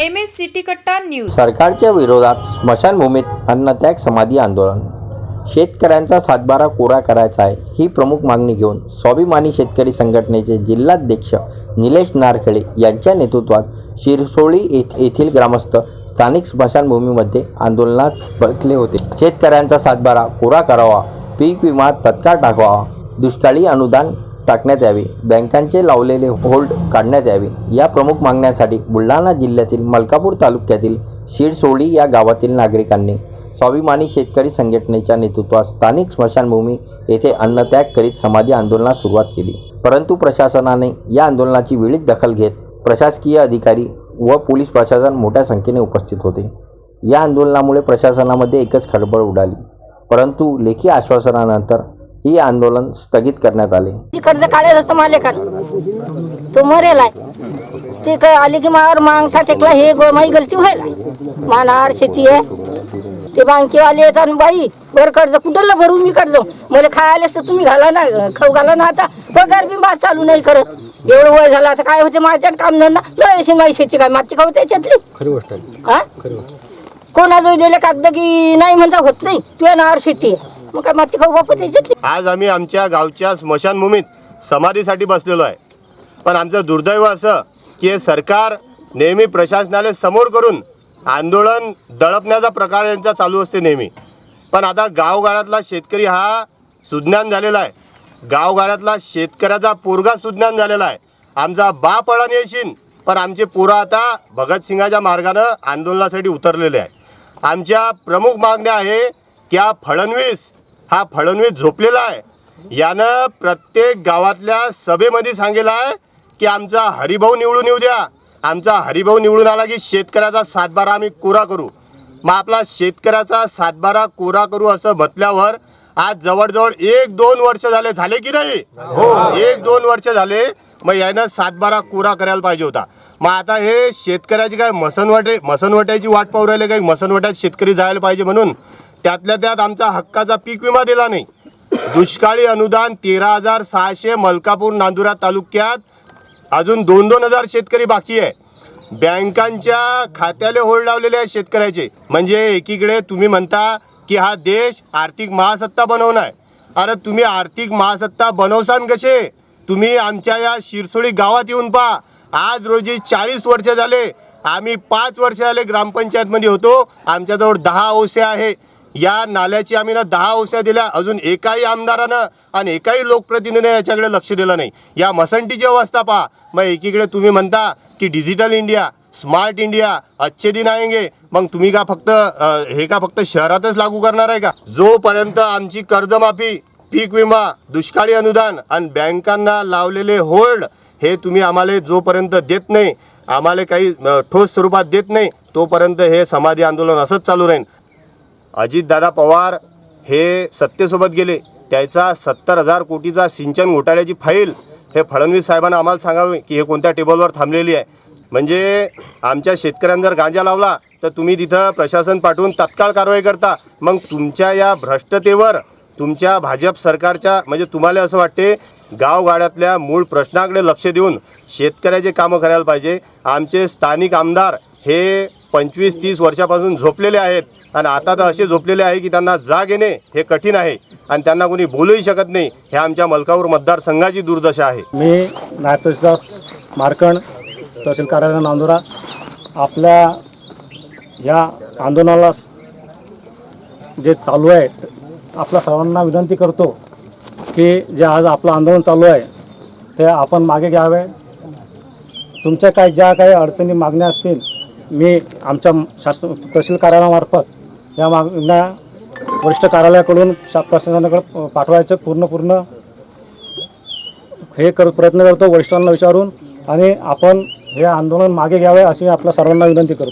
M S city Katta news. सरकारच्या विरोधात स्मशानभूमीत अन्नत्याग समाधी आंदोलन. शेतकऱ्यांचा सातबारा कोरा करायचा आहे ही प्रमुख मागणी घेऊन स्वाभिमानी शेतकरी संघटनेचे जिल्हाध्यक्ष निलेश नारखेळे यांच्या नेतृत्वात शिरसोळी येथ- येथील ग्रामस्थ स्थानिक स्मशानभूमीमध्ये आंदोलनात बसले होते. शेतकऱ्यांचा सातबारा कोरा करावा पीक विमा तत्काळ टाकावा दुष्काळी अनुदान टाकण्यात यावे. बँकांचे लावलेले होल्ड काढण्यात यावे. या प्रमुख मागण्यांसाठी बुलढाणा जिल्ह्यातील मलकापूर तालुक्यातील शिरसोळी या गावातील नागरिकांनी स्वाभिमानी शेतकरी संघटनेच्या नेतृत्वात स्थानिक स्मशानभूमी येथे अन्नत्याग करीत समाधी आंदोलनास सुरुवात केली. परंतु प्रशासनाने या आंदोलनाची वेळीच दखल घेत प्रशासकीय अधिकारी व पोलीस प्रशासन मोठ्या संख्येने उपस्थित होते. या आंदोलनामुळे प्रशासनामध्ये एकच खळबळ उडाली. परंतु लेखी आश्वासनानंतर ही आंदोलन स्थगित करण्यात आले. ती कर्ज काढेल असं माले का? तो मरेल आहे ते काय आले की मार मागता टेकला हे गो माझी गलती व्हायला. मानार शेती आहे. ते बँकेवाले येतात बाई वर कर्ज कुठलं भरू मी कर्ज मला खायला तर तुम्ही घाला ना खाऊ घाला ना आता. पगार बी बा चालू नाही करत. एवढं वय झालं आता काय होते माझ्या काम धंदा नाही अशी माझी शेती काय माती खाऊ त्याच्यातली? हा? कोणाजवळ दिले कागद की नाही म्हणता होत नाही. तुझ्या नावावर शेती आहे. मग काय माती खाऊ बापू त्याच्यातली आज आम्ही आमच्या गावच्या स्मशानभूमीत समाधीसाठी बसलेलो आहे. पण आमचं दुर्दैव असं की हे सरकार नेहमी प्रशासनाला समोर करून आंदोलन दडपण्याचा प्रकार यांचा चालू असते नेहमी. पण आता गावगाळातला शेतकरी हा सुज्ञान झालेला आहे. गावगाड्यातला शेतकऱ्याचा पोरगा सुज्ञान झालेला आहे. आमचा बाप अडाणी येशील पण आमचे पोरं आता भगतसिंगाच्या मार्गानं आंदोलनासाठी उतरलेले आहे. आमच्या प्रमुख मागण्या आहे की हा फडणवीस हा फडणवीस झोपलेला आहे. यानं प्रत्येक गावातल्या सभेमध्ये सांगितलं आहे की आमचा हरिभाऊ निवडून येऊ द्या. आमचा हरिभाऊ निवडून आला की शेतकऱ्याचा सातबारा आम्ही कोरा करू. मग आपला शेतकऱ्याचा सातबारा कोरा करू असं म्हटल्यावर आज जवळजवळ एक दोन वर्ष झाले झाले की नाही? हो. एक दोन वर्ष झाले मग यानं सातबारा कोरा करायला पाहिजे होता. मग आता हे शेतकऱ्याची काय मसनवटे मसनवट्याची वाट पाहू राहिले काही मसनवट्यात शेतकरी जायला पाहिजे म्हणून. त्यातल्या त्यात आमचा हक्काचा पीक विमा दिला नाही. दुष्काळी अनुदान तेरा हजार सहाशे मलकापूर नांदुरा तालुक्यात अजून दोन दोन हजार शेतकरी बाकी आहे. बँकांच्या खात्याला होल्ड लावलेले आहे शेतकऱ्याचे. म्हणजे एकीकडे तुम्ही म्हणता की हा देश आर्थिक महासत्ता बनवणार. अरे तुम्ही आर्थिक महासत्ता बनवसान कसे? तुम्ही आमच्या या शिरसोळी गावात येऊन पहा. आज रोजी चाळीस वर्ष झाले. आम्ही पाच वर्ष झाले ग्रामपंचायतमध्ये होतो. आमच्याजवळ दहा ओसे आहे. या नाल्याची आम्ही ना दहा औषध दिल्या. अजून एकाही आमदारानं आणि एकाही लोकप्रतिनिधीने याच्याकडे लक्ष दिलं नाही. या मसंटीची अवस्था पहा. मग एकीकडे तुम्ही म्हणता की डिजिटल इंडिया स्मार्ट इंडिया अच्छे दिन आएंगे. मग तुम्ही का फक्त हे का फक्त शहरातच लागू करणार आहे का? जोपर्यंत आमची कर्जमाफी पीक विमा दुष्काळी अनुदान आणि बँकांना लावलेले होल्ड हे तुम्ही आम्हाला जोपर्यंत देत नाही आम्हाला काही ठोस स्वरूपात देत नाही तोपर्यंत हे समाधी आंदोलन असंच चालू राहील. अजितदादा पवार हे सत्तेसोबत गेले. त्याचा सत्तर हजार कोटीचा सिंचन घोटाळ्याची फाईल हे फडणवीस साहेबांना आम्हाला सांगावे की हे कोणत्या टेबलवर थांबलेली आहे. म्हणजे आमच्या शेतकऱ्यांना जर गांजा लावला तर तुम्ही तिथं प्रशासन पाठवून तत्काळ कारवाई करता. मग तुमच्या या भ्रष्टतेवर तुमच्या भाजप सरकारच्या म्हणजे तुम्हाला असं वाटते गावगाड्यातल्या मूळ प्रश्नाकडे लक्ष देऊन शेतकऱ्याचे कामं करायला पाहिजे. आमचे स्थानिक आमदार हे पंचवीस तीस वर्षापासून झोपलेले आहेत. आणि आता तर असे झोपलेले आहे की त्यांना जाग येणे हे कठीण आहे. आणि त्यांना कोणी बोलूही शकत नाही. हे आमच्या मलकापूर मतदारसंघाची दुर्दशा आहे. मी नायतोषदास मारकण मार्कंड तहसील कार्यालय नांदुरा. आपल्या या आंदोलनाला जे चालू आहे आपल्या सर्वांना विनंती करतो की जे आज आपलं आंदोलन चालू आहे ते आपण मागे घ्यावे. तुमच्या काही ज्या काही अडचणी मागण्या असतील मी आमच्या शासन तहसील कार्यालयामार्फत या मागण्या वरिष्ठ कार्यालयाकडून शा प्रशासनाकडे पाठवायचं पूर्ण पूर्ण हे कर प्रयत्न करतो वरिष्ठांना विचारून आणि आपण हे आंदोलन मागे घ्यावे अशी मी आपल्या सर्वांना विनंती करतो.